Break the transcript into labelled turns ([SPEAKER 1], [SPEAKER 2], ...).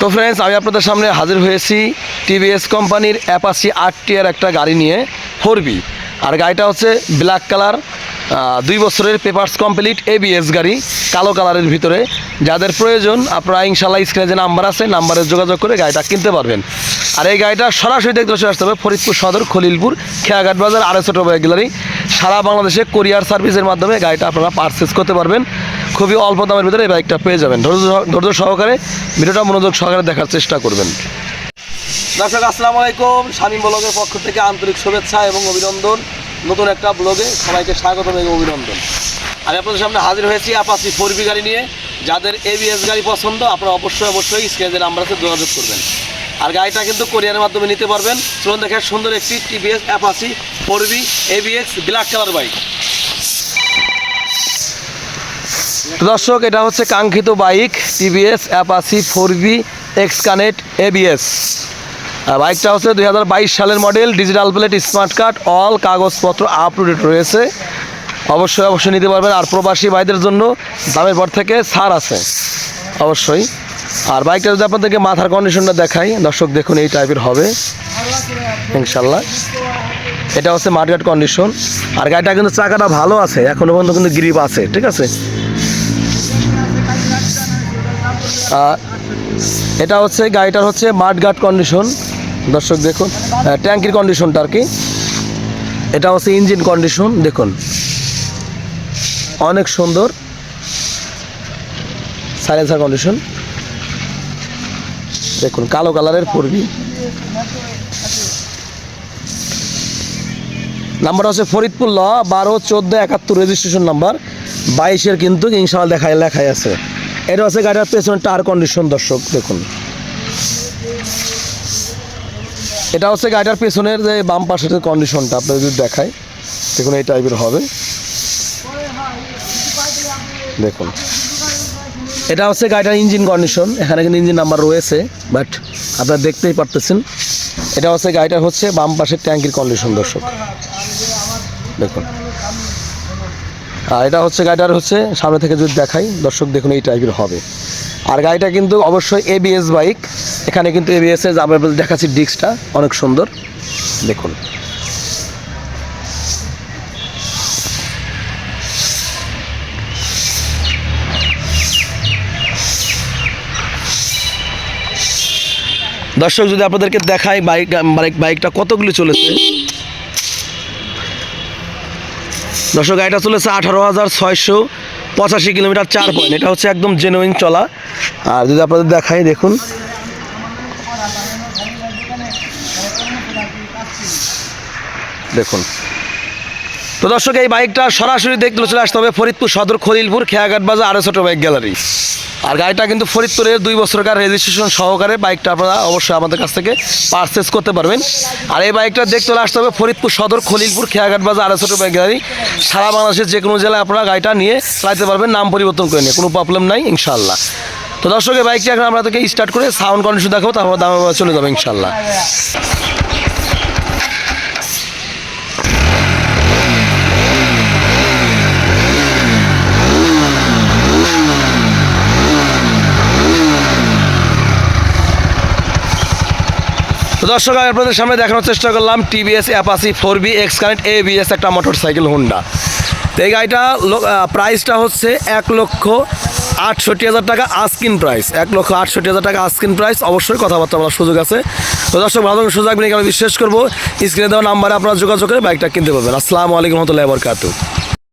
[SPEAKER 1] তো ফ্রেন্ডস আমি আপনাদের সামনে হাজির হয়েছি টিভিএস কোম্পানির অ্যাপাসি আট টিয়ার একটা গাড়ি নিয়ে ফোরবি। আর গাড়িটা হচ্ছে ব্ল্যাক কালার দুই বছরের পেপার্স কমপ্লিট এবিএস গাড়ি, কালো কালারের ভিতরে। যাদের প্রয়োজন, আপনারা ইনশাল্লাহ স্ক্রিনে যে নাম্বার আছে, নাম্বারে যোগাযোগ করে গাড়িটা কিনতে পারবেন। আর এই গাড়িটা সরাসরি দেখতে আসতে হবে ফরিদপুর সদর, খলিলপুর, খেয়াঘাট বাজার, আড়াইশো টোবা গ্যালারি। সারা বাংলাদেশে কোরিয়ার সার্ভিসের মাধ্যমে গাড়িটা আপনারা পারচেস করতে পারবেন। খুবই অল্প দামের ভিতরে এই বাইকটা পেয়ে যাবেন। ধৈর্য ধৈর্য সহকারে ভিডিওটা মনোযোগ সহকারে দেখার চেষ্টা করবেন। দর্শক, আসসালামু আলাইকুম। স্বামী ব্লগের পক্ষ থেকে আন্তরিক শুভেচ্ছা এবং অভিনন্দন। নতুন একটা ব্লগে সবাইকে স্বাগত এবং অভিনন্দন। আমি আপনাদের সামনে হাজির হয়েছি আপাসি ফোর বি গাড়ি নিয়ে। যাদের এবিএস গাড়ি পছন্দ, আপনারা অবশ্যই অবশ্যই স্ক্রিনে নাম্বার আছে, যোগাযোগ করবেন। আর গাড়িটা কিন্তু কোরিয়ারের মাধ্যমে নিতে পারবেন। চলুন দেখেন সুন্দর একটি TVS Apache four V ABS black colour bike দর্শক, এটা হচ্ছে কাঙ্ক্ষিত bike TVS Apache four V X connect ABS বাইকটা হচ্ছে দু হাজার বাইশ সালের model digital plate smart card all কাগজপত্র আপ টু ডেট রয়েছে। অবশ্যই অবশ্যই নিতে পারবেন। আর প্রবাসী ভাইদের জন্য দামের পর থেকে ছাড় আছে। অবশ্যই। আর বাইকটা যদি আপনাদেরকে মাথার কন্ডিশনটা দেখাই, দর্শক দেখুন এই টাইপের হবে। ইনশাল্লাহ এটা হচ্ছে মার্কেট কন্ডিশন আর গাড়িটা কিন্তু চাকাটা ভালো আছে। এখনও পর্যন্ত কিন্তু গ্রিপ আছে, ঠিক আছে? এটা হচ্ছে, গাড়িটার হচ্ছে মাঠ গার্ড কন্ডিশন দর্শক দেখুন ট্যাঙ্কির কন্ডিশনটা আর কি। এটা হচ্ছে ইঞ্জিন কন্ডিশন দেখুন। অনেক সুন্দর সাইলেন্সার কন্ডিশন দেখুন, কালো কালারের পড়বি নাম্বার হচ্ছে ফরিদপুর ল, বারো, চোদ্দ, একাত্তর রেজিস্ট্রেশন নাম্বার বাইশের কিন্তু ইনশাল্লাহ দেখায়, লেখাই আছে। এটা হচ্ছে গাড়িটার পেছনে টায়ার কন্ডিশন দর্শক, দেখুন। এটা হচ্ছে গাড়িটার পেছনের যে বাম পাশের কন্ডিশনটা আপনাদের যদি দেখায় দেখুন এই টাইপের হবে। দেখুন। এটা হচ্ছে গাড়িটার ইঞ্জিন কন্ডিশন এখানে কিন্তু ইঞ্জিন নাম্বার রয়েছে বাট আপনারা দেখতেই পারতেছেন। এটা হচ্ছে গাড়িটা হচ্ছে বাম পাশের ট্যাঙ্কির কন্ডিশন দর্শক। দেখুন। আর এটা হচ্ছে গাড়িটার হচ্ছে সামনে থেকে যদি দেখাই, দর্শক দেখুন এই টাইপের হবে। আর গাড়িটা কিন্তু অবশ্যই এবিএস বাইক এখানে কিন্তু এবিএস এর আমরা দেখাচ্ছি ডিস্কটা অনেক সুন্দর। দেখুন। দর্শক, যদি আপনাদেরকে দেখাই বাইক বাইক বাইকটা কতগুলি চলেছে? দর্শক, গাড়িটা চলেছে আঠারো হাজার ছয়শো পঁচাশি কিলোমিটার চার পয়েন্ট। এটা হচ্ছে একদম জেনুইন চলা। আর যদি আপনাদের দেখাই, দেখুন। দেখুন। তো দর্শক, এই বাইকটা সরাসরি দেখতে চলে আসতে হবে ফরিদপুর সদর, খলিলপুর, খেয়াঘাট বাজার আরও ছোট বাইক গ্যালারি। আর গাড়িটা কিন্তু ফরিদপুরের দুই বছরকার রেজিস্ট্রেশন সহকারে বাইকটা আপনারা অবশ্যই আমাদের কাছ থেকে পারচেস করতে পারবেন। আর এই বাইকটা দেখতে আসতে হবে ফরিদপুর সদর, খলিলপুর, খেয়াঘাট বাজার ছোট বাইক গ্যালারি সারা বাংলাদেশের যে কোনো জেলায় আপনারা গাড়িটা নিয়ে চালাতে পারবেন, নাম পরিবর্তন করে নিয়ে, কোনো প্রবলেম নাই ইনশাল্লাহ তো দর্শক, এই বাইকটা এখন আমরা তাকে স্টার্ট করে সাউন্ড কন্ডিশন দেখাবো, তারপর দাম চলে যাবে ইনশাল্লাহ দর্শক, আমি আপনাদের সামনে দেখানোর চেষ্টা করলাম TVS Apache four V X current এ বিএস একটা মোটর সাইকেল হুন্ডা তো এই গাড়িটা প্রাইসটা হচ্ছে এক লক্ষ আটষট্টি হাজার টাকা আস্কিন প্রাইস এক লক্ষ আটষট্টি হাজার টাকা আস্কিন প্রাইস অবশ্যই কথাবার্তা বলার সুযোগ আছে। তো দর্শক, ভালো সুযোগ আপনি আমি বিশ্বাস করব। স্ক্রিনে দেওয়া নাম্বারে আপনারা যোগাযোগ করে বাইকটা কিনতে পারবেন। আসসালামু আলাইকুম রহমতুল্লাহ বরকাতু